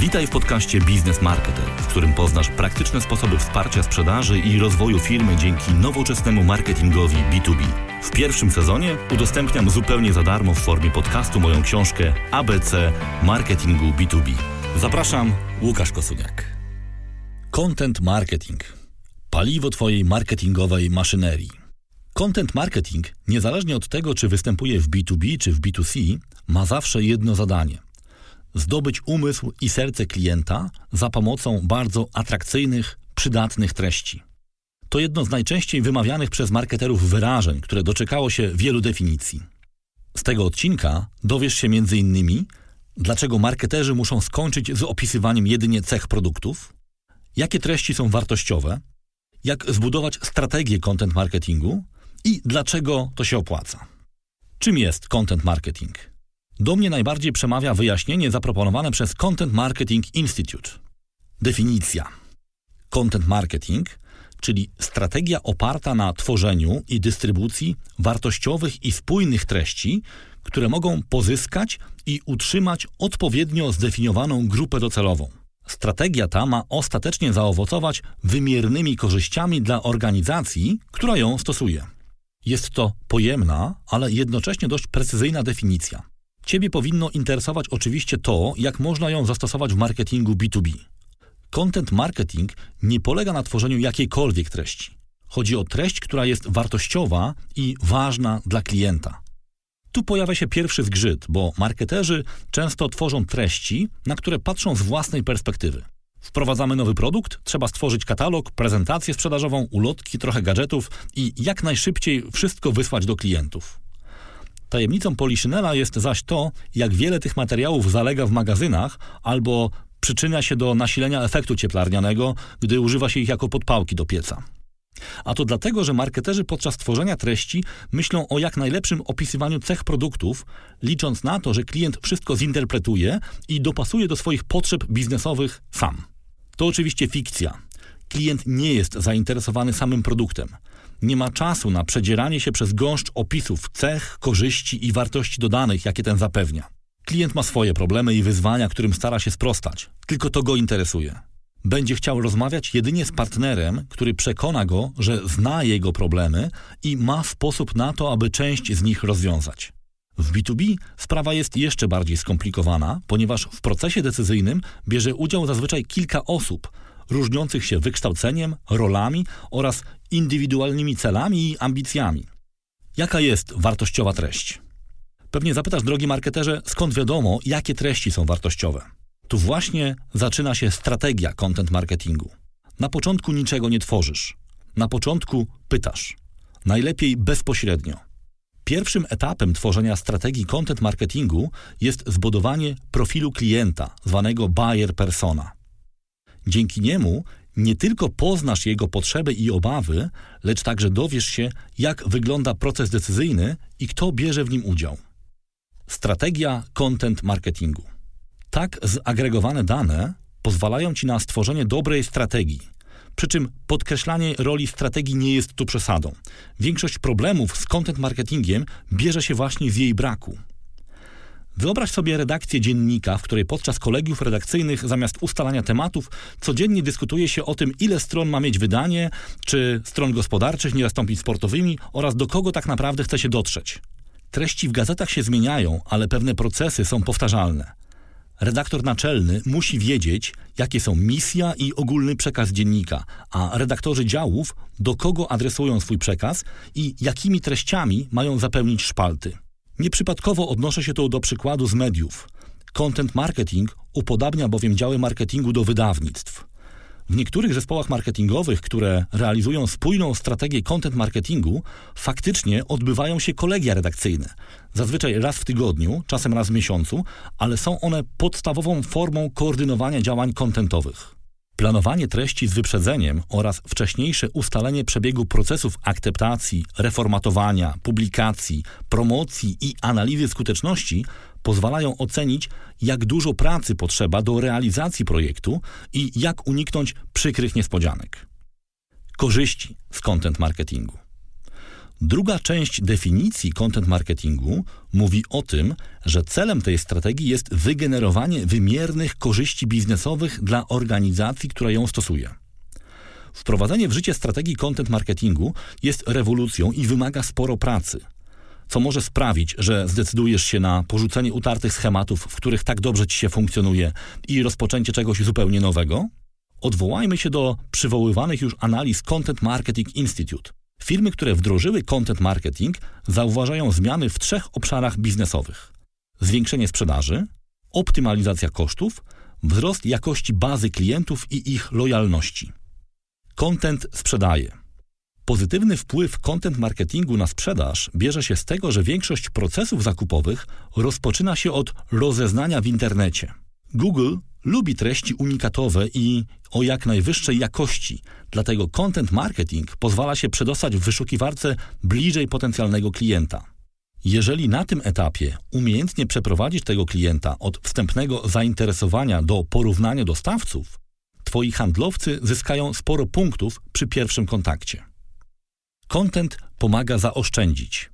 Witaj w podcaście Biznes Marketer, w którym poznasz praktyczne sposoby wsparcia sprzedaży i rozwoju firmy dzięki nowoczesnemu marketingowi B2B. W pierwszym sezonie udostępniam zupełnie za darmo w formie podcastu moją książkę ABC Marketingu B2B. Zapraszam, Łukasz Kosuniak. Content marketing. Paliwo Twojej marketingowej maszynerii. Content marketing, niezależnie od tego, czy występuje w B2B czy w B2C, ma zawsze jedno zadanie – zdobyć umysł i serce klienta za pomocą bardzo atrakcyjnych, przydatnych treści. To jedno z najczęściej wymawianych przez marketerów wyrażeń, które doczekało się wielu definicji. Z tego odcinka dowiesz się m.in. dlaczego marketerzy muszą skończyć z opisywaniem jedynie cech produktów, jakie treści są wartościowe, jak zbudować strategię content marketingu i dlaczego to się opłaca. Czym jest content marketing? Do mnie najbardziej przemawia wyjaśnienie zaproponowane przez Content Marketing Institute. Definicja. Content marketing, czyli strategia oparta na tworzeniu i dystrybucji wartościowych i spójnych treści, które mogą pozyskać i utrzymać odpowiednio zdefiniowaną grupę docelową. Strategia ta ma ostatecznie zaowocować wymiernymi korzyściami dla organizacji, która ją stosuje. Jest to pojemna, ale jednocześnie dość precyzyjna definicja. Ciebie powinno interesować oczywiście to, jak można ją zastosować w marketingu B2B. Content marketing nie polega na tworzeniu jakiejkolwiek treści. Chodzi o treść, która jest wartościowa i ważna dla klienta. Tu pojawia się pierwszy zgrzyt, bo marketerzy często tworzą treści, na które patrzą z własnej perspektywy. Wprowadzamy nowy produkt, trzeba stworzyć katalog, prezentację sprzedażową, ulotki, trochę gadżetów i jak najszybciej wszystko wysłać do klientów. Tajemnicą Poliszynela jest zaś to, jak wiele tych materiałów zalega w magazynach albo przyczynia się do nasilenia efektu cieplarnianego, gdy używa się ich jako podpałki do pieca. A to dlatego, że marketerzy podczas tworzenia treści myślą o jak najlepszym opisywaniu cech produktów, licząc na to, że klient wszystko zinterpretuje i dopasuje do swoich potrzeb biznesowych sam. To oczywiście fikcja. Klient nie jest zainteresowany samym produktem. Nie ma czasu na przedzieranie się przez gąszcz opisów cech, korzyści i wartości dodanych, jakie ten zapewnia. Klient ma swoje problemy i wyzwania, którym stara się sprostać. Tylko to go interesuje. Będzie chciał rozmawiać jedynie z partnerem, który przekona go, że zna jego problemy i ma sposób na to, aby część z nich rozwiązać. W B2B sprawa jest jeszcze bardziej skomplikowana, ponieważ w procesie decyzyjnym bierze udział zazwyczaj kilka osób, różniących się wykształceniem, rolami oraz indywidualnymi celami i ambicjami. Jaka jest wartościowa treść? Pewnie zapytasz, drogi marketerze, skąd wiadomo, jakie treści są wartościowe. Tu właśnie zaczyna się strategia content marketingu. Na początku niczego nie tworzysz. Na początku pytasz. Najlepiej bezpośrednio. Pierwszym etapem tworzenia strategii content marketingu jest zbudowanie profilu klienta, zwanego buyer persona. Dzięki niemu nie tylko poznasz jego potrzeby i obawy, lecz także dowiesz się, jak wygląda proces decyzyjny i kto bierze w nim udział. Strategia content marketingu. Tak zagregowane dane pozwalają ci na stworzenie dobrej strategii. Przy czym podkreślanie roli strategii nie jest tu przesadą. Większość problemów z content marketingiem bierze się właśnie z jej braku. Wyobraź sobie redakcję dziennika, w której podczas kolegiów redakcyjnych zamiast ustalania tematów codziennie dyskutuje się o tym, ile stron ma mieć wydanie, czy stron gospodarczych nie zastąpić sportowymi oraz do kogo tak naprawdę chce się dotrzeć. Treści w gazetach się zmieniają, ale pewne procesy są powtarzalne. Redaktor naczelny musi wiedzieć, jakie są misja i ogólny przekaz dziennika, a redaktorzy działów do kogo adresują swój przekaz i jakimi treściami mają zapełnić szpalty. Nieprzypadkowo odnoszę się tu do przykładu z mediów. Content marketing upodabnia bowiem działy marketingu do wydawnictw. W niektórych zespołach marketingowych, które realizują spójną strategię content marketingu, faktycznie odbywają się kolegia redakcyjne. Zazwyczaj raz w tygodniu, czasem raz w miesiącu, ale są one podstawową formą koordynowania działań kontentowych. Planowanie treści z wyprzedzeniem oraz wcześniejsze ustalenie przebiegu procesów akceptacji, reformatowania, publikacji, promocji i analizy skuteczności pozwalają ocenić, jak dużo pracy potrzeba do realizacji projektu i jak uniknąć przykrych niespodzianek. Korzyści z content marketingu. Druga część definicji content marketingu mówi o tym, że celem tej strategii jest wygenerowanie wymiernych korzyści biznesowych dla organizacji, która ją stosuje. Wprowadzenie w życie strategii content marketingu jest rewolucją i wymaga sporo pracy, co może sprawić, że zdecydujesz się na porzucenie utartych schematów, w których tak dobrze ci się funkcjonuje i rozpoczęcie czegoś zupełnie nowego? Odwołajmy się do przywoływanych już analiz Content Marketing Institute. Firmy, które wdrożyły content marketing, zauważają zmiany w trzech obszarach biznesowych: zwiększenie sprzedaży, optymalizacja kosztów, wzrost jakości bazy klientów i ich lojalności. Content sprzedaje. Pozytywny wpływ content marketingu na sprzedaż bierze się z tego, że większość procesów zakupowych rozpoczyna się od rozeznania w internecie. Google lubi treści unikatowe i o jak najwyższej jakości, dlatego content marketing pozwala się przedostać w wyszukiwarce bliżej potencjalnego klienta. Jeżeli na tym etapie umiejętnie przeprowadzisz tego klienta od wstępnego zainteresowania do porównania dostawców, twoi handlowcy zyskają sporo punktów przy pierwszym kontakcie. Content pomaga zaoszczędzić.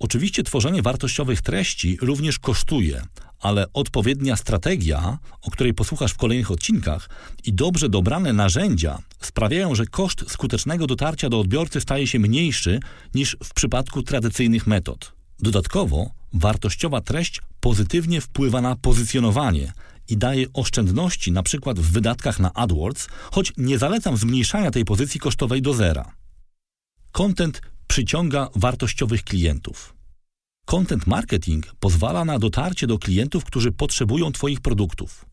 Oczywiście tworzenie wartościowych treści również kosztuje, ale odpowiednia strategia, o której posłuchasz w kolejnych odcinkach, i dobrze dobrane narzędzia sprawiają, że koszt skutecznego dotarcia do odbiorcy staje się mniejszy niż w przypadku tradycyjnych metod. Dodatkowo, wartościowa treść pozytywnie wpływa na pozycjonowanie i daje oszczędności np. w wydatkach na AdWords, choć nie zalecam zmniejszania tej pozycji kosztowej do zera. Content przyciąga wartościowych klientów. Content marketing pozwala na dotarcie do klientów, którzy potrzebują Twoich produktów.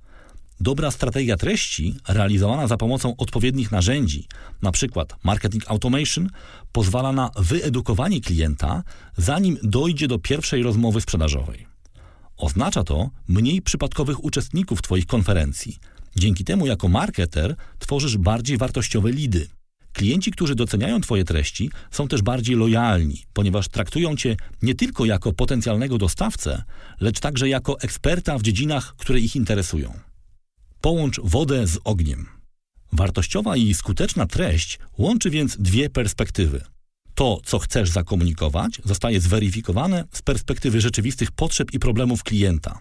Dobra strategia treści, realizowana za pomocą odpowiednich narzędzi, np. marketing automation, pozwala na wyedukowanie klienta, zanim dojdzie do pierwszej rozmowy sprzedażowej. Oznacza to mniej przypadkowych uczestników Twoich konferencji. Dzięki temu, jako marketer, tworzysz bardziej wartościowe lidy. Klienci, którzy doceniają Twoje treści, są też bardziej lojalni, ponieważ traktują Cię nie tylko jako potencjalnego dostawcę, lecz także jako eksperta w dziedzinach, które ich interesują. Połącz wodę z ogniem. Wartościowa i skuteczna treść łączy więc dwie perspektywy. To, co chcesz zakomunikować, zostaje zweryfikowane z perspektywy rzeczywistych potrzeb i problemów klienta.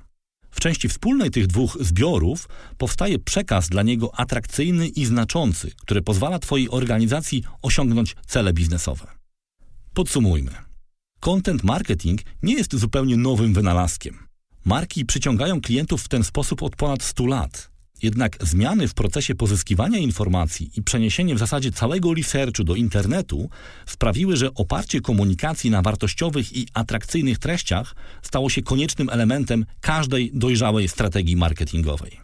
W części wspólnej tych dwóch zbiorów powstaje przekaz dla niego atrakcyjny i znaczący, który pozwala Twojej organizacji osiągnąć cele biznesowe. Podsumujmy. Content marketing nie jest zupełnie nowym wynalazkiem. Marki przyciągają klientów w ten sposób od ponad 100 lat. Jednak zmiany w procesie pozyskiwania informacji i przeniesienie w zasadzie całego researchu do internetu sprawiły, że oparcie komunikacji na wartościowych i atrakcyjnych treściach stało się koniecznym elementem każdej dojrzałej strategii marketingowej.